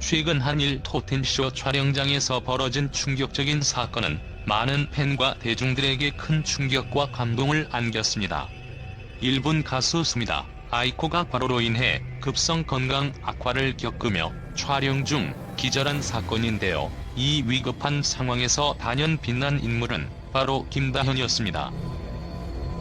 최근 한일 토텐쇼 촬영장에서 벌어진 충격적인 사건은 많은 팬과 대중들에게 큰 충격과 감동을 안겼습니다. 일본 가수 스미다 아이코가 과로로 인해 급성 건강 악화를 겪으며 촬영 중 기절한 사건인데요. 이 위급한 상황에서 단연 빛난 인물은 바로 김다현이었습니다.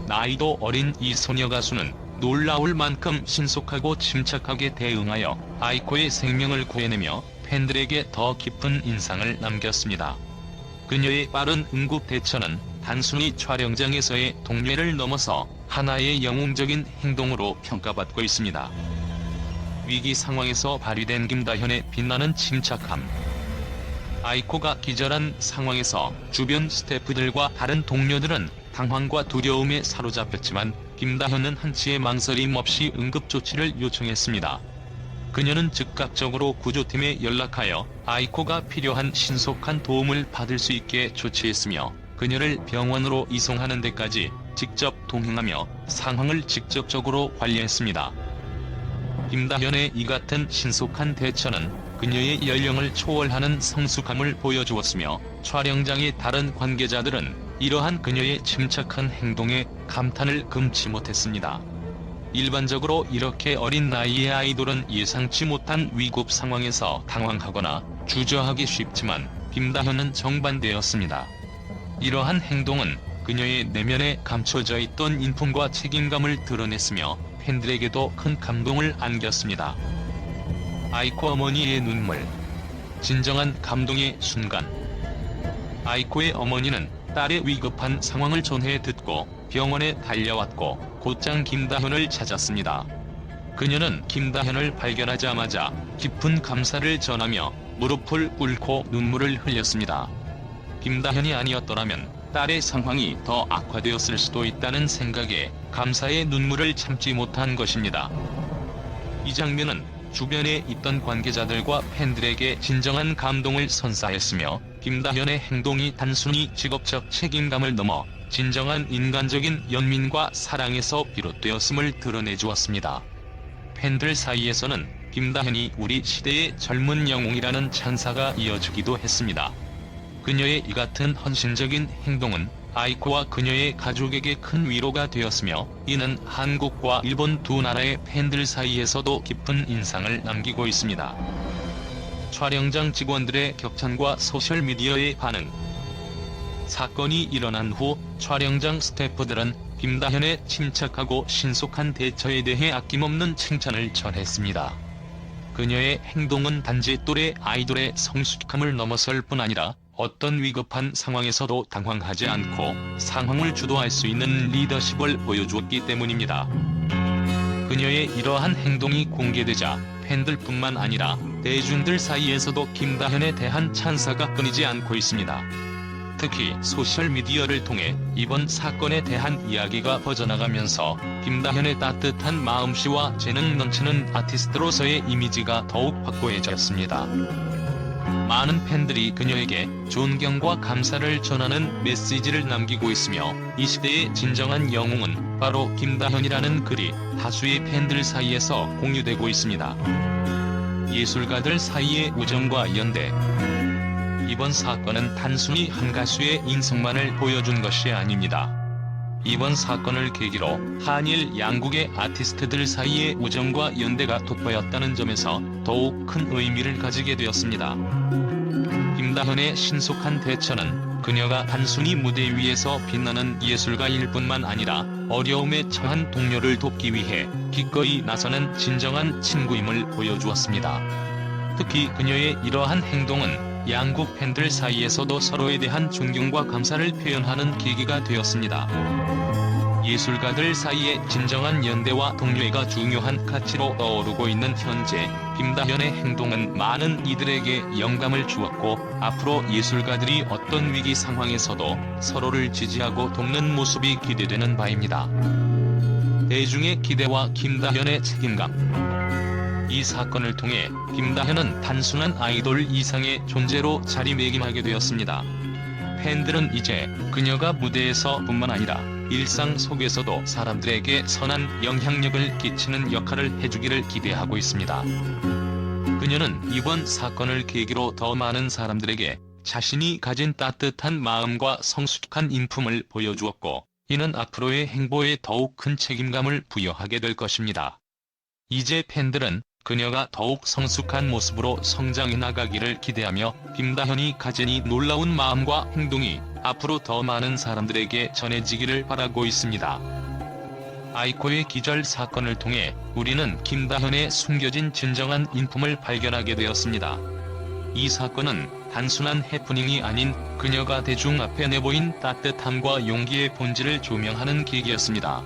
나이도 어린 이 소녀 가수는 놀라울 만큼 신속하고 침착하게 대응하여 아이코의 생명을 구해내며 팬들에게 더 깊은 인상을 남겼습니다. 그녀의 빠른 응급 대처는 단순히 촬영장에서의 동료를 넘어서 하나의 영웅적인 행동으로 평가받고 있습니다. 위기 상황에서 발휘된 김다현의 빛나는 침착함. 아이코가 기절한 상황에서 주변 스태프들과 다른 동료들은 당황과 두려움에 사로잡혔지만 김다현은 한치의 망설임 없이 응급조치를 요청했습니다. 그녀는 즉각적으로 구조팀에 연락하여 아이코가 필요한 신속한 도움을 받을 수 있게 조치했으며 그녀를 병원으로 이송하는 데까지 직접 동행하며 상황을 직접적으로 관리했습니다. 김다현의 이 같은 신속한 대처는 그녀의 연령을 초월하는 성숙함을 보여주었으며 촬영장의 다른 관계자들은 이러한 그녀의 침착한 행동에 감탄을 금치 못했습니다. 일반적으로 이렇게 어린 나이의 아이돌은 예상치 못한 위급 상황에서 당황하거나 주저하기 쉽지만 김다현은 정반대였습니다. 이러한 행동은 그녀의 내면에 감춰져 있던 인품과 책임감을 드러냈으며 팬들에게도 큰 감동을 안겼습니다. 아이코 어머니의 눈물 진정한 감동의 순간 아이코의 어머니는 딸의 위급한 상황을 전해 듣고 병원에 달려왔고 곧장 김다현을 찾았습니다. 그녀는 김다현을 발견하자마자 깊은 감사를 전하며 무릎을 꿇고 눈물을 흘렸습니다. 김다현이 아니었더라면 딸의 상황이 더 악화되었을 수도 있다는 생각에 감사의 눈물을 참지 못한 것입니다. 이 장면은 주변에 있던 관계자들과 팬들에게 진정한 감동을 선사했으며 김다현의 행동이 단순히 직업적 책임감을 넘어 진정한 인간적인 연민과 사랑에서 비롯되었음을 드러내주었습니다. 팬들 사이에서는 김다현이 우리 시대의 젊은 영웅이라는 찬사가 이어지기도 했습니다. 그녀의 이 같은 헌신적인 행동은 아이코와 그녀의 가족에게 큰 위로가 되었으며 이는 한국과 일본 두 나라의 팬들 사이에서도 깊은 인상을 남기고 있습니다. 촬영장 직원들의 격찬과 소셜미디어의 반응 사건이 일어난 후 촬영장 스태프들은 김다현의 침착하고 신속한 대처에 대해 아낌없는 칭찬을 전했습니다. 그녀의 행동은 단지 또래 아이돌의 성숙함을 넘어설 뿐 아니라 어떤 위급한 상황에서도 당황하지 않고 상황을 주도할 수 있는 리더십을 보여주었기 때문입니다. 그녀의 이러한 행동이 공개되자 팬들뿐만 아니라 대중들 사이에서도 김다현에 대한 찬사가 끊이지 않고 있습니다. 특히 소셜미디어를 통해 이번 사건에 대한 이야기가 퍼져나가면서 김다현의 따뜻한 마음씨와 재능 넘치는 아티스트로서의 이미지가 더욱 확고해졌습니다. 많은 팬들이 그녀에게 존경과 감사를 전하는 메시지를 남기고 있으며 이 시대의 진정한 영웅은 바로 김다현이라는 글이 다수의 팬들 사이에서 공유되고 있습니다. 예술가들 사이의 우정과 연대 이번 사건은 단순히 한 가수의 인성만을 보여준 것이 아닙니다. 이번 사건을 계기로 한일 양국의 아티스트들 사이의 우정과 연대가 돋보였다는 점에서 더욱 큰 의미를 가지게 되었습니다. 김다현의 신속한 대처는 그녀가 단순히 무대 위에서 빛나는 예술가일 뿐만 아니라 어려움에 처한 동료를 돕기 위해 기꺼이 나서는 진정한 친구임을 보여주었습니다. 특히 그녀의 이러한 행동은 양국 팬들 사이에서도 서로에 대한 존경과 감사를 표현하는 계기가 되었습니다. 예술가들 사이의 진정한 연대와 동료애가 중요한 가치로 떠오르고 있는 현재 김다현의 행동은 많은 이들에게 영감을 주었고 앞으로 예술가들이 어떤 위기 상황에서도 서로를 지지하고 돕는 모습이 기대되는 바입니다. 대중의 기대와 김다현의 책임감 이 사건을 통해 김다현은 단순한 아이돌 이상의 존재로 자리매김하게 되었습니다. 팬들은 이제 그녀가 무대에서 뿐만 아니라 일상 속에서도 사람들에게 선한 영향력을 끼치는 역할을 해주기를 기대하고 있습니다. 그녀는 이번 사건을 계기로 더 많은 사람들에게 자신이 가진 따뜻한 마음과 성숙한 인품을 보여주었고, 이는 앞으로의 행보에 더욱 큰 책임감을 부여하게 될 것입니다. 이제 팬들은 그녀가 더욱 성숙한 모습으로 성장해 나가기를 기대하며 김다현이 가진 이 놀라운 마음과 행동이 앞으로 더 많은 사람들에게 전해지기를 바라고 있습니다. 아이코의 기절 사건을 통해 우리는 김다현의 숨겨진 진정한 인품을 발견하게 되었습니다. 이 사건은 단순한 해프닝이 아닌 그녀가 대중 앞에 내보인 따뜻함과 용기의 본질을 조명하는 계기였습니다.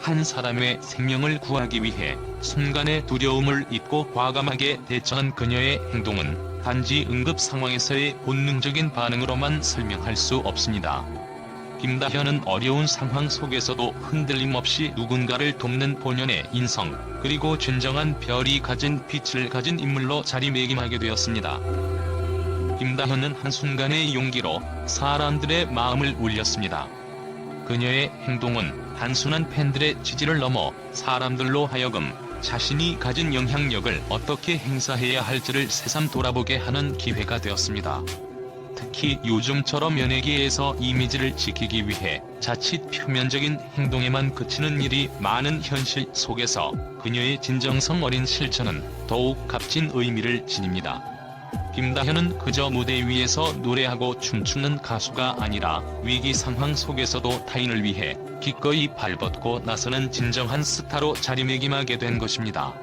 한 사람의 생명을 구하기 위해 순간의 두려움을 잊고 과감하게 대처한 그녀의 행동은 단지 응급 상황에서의 본능적인 반응으로만 설명할 수 없습니다. 김다현은 어려운 상황 속에서도 흔들림 없이 누군가를 돕는 본연의 인성, 그리고 진정한 별이 가진 빛을 가진 인물로 자리매김하게 되었습니다. 김다현은 한순간의 용기로 사람들의 마음을 울렸습니다. 그녀의 행동은 단순한 팬들의 지지를 넘어 사람들로 하여금 자신이 가진 영향력을 어떻게 행사해야 할지를 새삼 돌아보게 하는 기회가 되었습니다. 특히 요즘처럼 연예계에서 이미지를 지키기 위해 자칫 표면적인 행동에만 그치는 일이 많은 현실 속에서 그녀의 진정성 어린 실천은 더욱 값진 의미를 지닙니다. 김다현은 그저 무대 위에서 노래하고 춤추는 가수가 아니라 위기 상황 속에서도 타인을 위해 기꺼이 발벗고 나서는 진정한 스타로 자리매김하게 된 것입니다.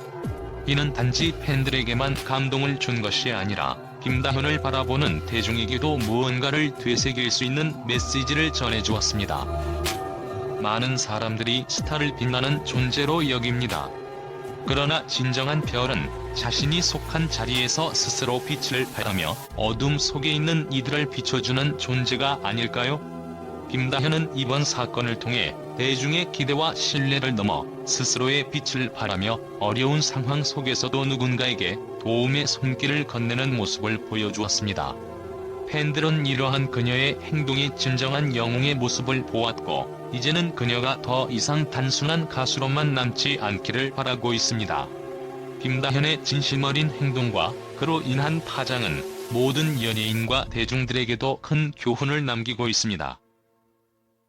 이는 단지 팬들에게만 감동을 준 것이 아니라 김다현을 바라보는 대중에게도 무언가를 되새길 수 있는 메시지를 전해주었습니다. 많은 사람들이 스타를 빛나는 존재로 여깁니다. 그러나 진정한 별은 자신이 속한 자리에서 스스로 빛을 발하며 어둠 속에 있는 이들을 비춰주는 존재가 아닐까요? 김다현은 이번 사건을 통해 대중의 기대와 신뢰를 넘어 스스로의 빛을 발하며 어려운 상황 속에서도 누군가에게 도움의 손길을 건네는 모습을 보여주었습니다. 팬들은 이러한 그녀의 행동이 진정한 영웅의 모습을 보았고, 이제는 그녀가 더 이상 단순한 가수로만 남지 않기를 바라고 있습니다. 김다현의 진심 어린 행동과 그로 인한 파장은 모든 연예인과 대중들에게도 큰 교훈을 남기고 있습니다.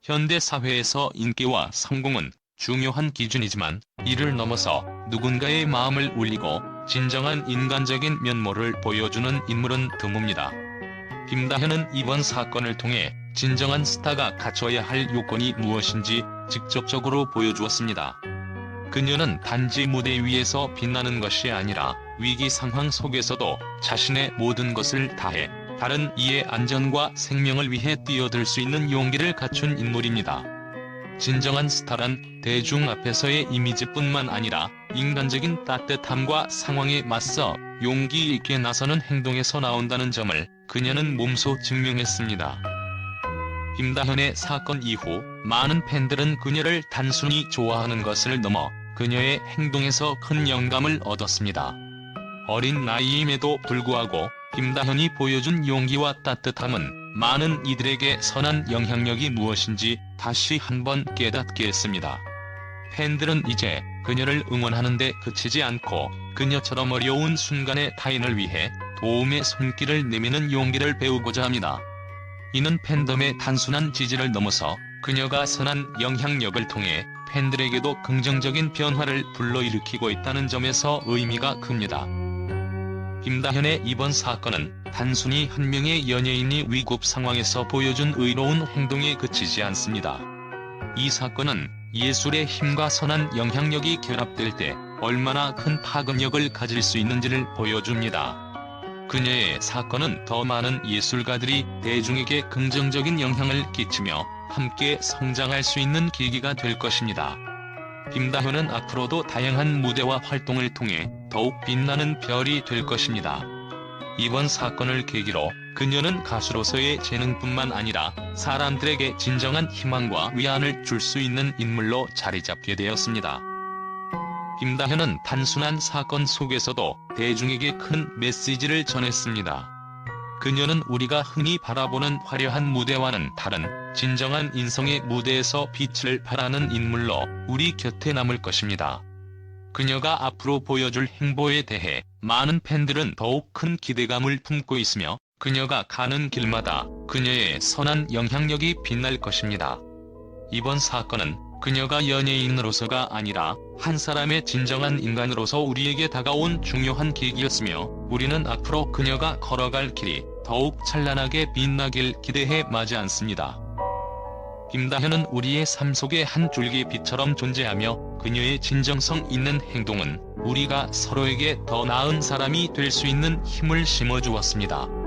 현대 사회에서 인기와 성공은 중요한 기준이지만 이를 넘어서 누군가의 마음을 울리고 진정한 인간적인 면모를 보여주는 인물은 드뭅니다. 김다현은 이번 사건을 통해 진정한 스타가 갖춰야 할 요건이 무엇인지 직접적으로 보여주었습니다. 그녀는 단지 무대 위에서 빛나는 것이 아니라 위기 상황 속에서도 자신의 모든 것을 다해 다른 이의 안전과 생명을 위해 뛰어들 수 있는 용기를 갖춘 인물입니다. 진정한 스타란 대중 앞에서의 이미지뿐만 아니라 인간적인 따뜻함과 상황에 맞서 용기 있게 나서는 행동에서 나온다는 점을 그녀는 몸소 증명했습니다. 김다현의 사건 이후 많은 팬들은 그녀를 단순히 좋아하는 것을 넘어 그녀의 행동에서 큰 영감을 얻었습니다. 어린 나이임에도 불구하고 김다현이 보여준 용기와 따뜻함은 많은 이들에게 선한 영향력이 무엇인지 다시 한번 깨닫게 했습니다. 팬들은 이제 그녀를 응원하는데 그치지 않고 그녀처럼 어려운 순간에 타인을 위해 도움의 손길을 내미는 용기를 배우고자 합니다. 이는 팬덤의 단순한 지지를 넘어서 그녀가 선한 영향력을 통해 팬들에게도 긍정적인 변화를 불러일으키고 있다는 점에서 의미가 큽니다. 김다현의 이번 사건은 단순히 한 명의 연예인이 위급 상황에서 보여준 의로운 행동에 그치지 않습니다. 이 사건은 예술의 힘과 선한 영향력이 결합될 때 얼마나 큰 파급력을 가질 수 있는지를 보여줍니다. 그녀의 사건은 더 많은 예술가들이 대중에게 긍정적인 영향을 끼치며 함께 성장할 수 있는 계기가 될 것입니다. 김다현은 앞으로도 다양한 무대와 활동을 통해 더욱 빛나는 별이 될 것입니다. 이번 사건을 계기로 그녀는 가수로서의 재능뿐만 아니라 사람들에게 진정한 희망과 위안을 줄 수 있는 인물로 자리 잡게 되었습니다. 김다현은 단순한 사건 속에서도 대중에게 큰 메시지를 전했습니다. 그녀는 우리가 흔히 바라보는 화려한 무대와는 다른 진정한 인성의 무대에서 빛을 발하는 인물로 우리 곁에 남을 것입니다. 그녀가 앞으로 보여줄 행보에 대해 많은 팬들은 더욱 큰 기대감을 품고 있으며 그녀가 가는 길마다 그녀의 선한 영향력이 빛날 것입니다. 이번 사건은 그녀가 연예인으로서가 아니라 한 사람의 진정한 인간으로서 우리에게 다가온 중요한 계기였으며 우리는 앞으로 그녀가 걸어갈 길이 더욱 찬란하게 빛나길 기대해 마지 않습니다. 김다현은 우리의 삶 속의 한 줄기 빛처럼 존재하며 그녀의 진정성 있는 행동은 우리가 서로에게 더 나은 사람이 될 수 있는 힘을 심어주었습니다.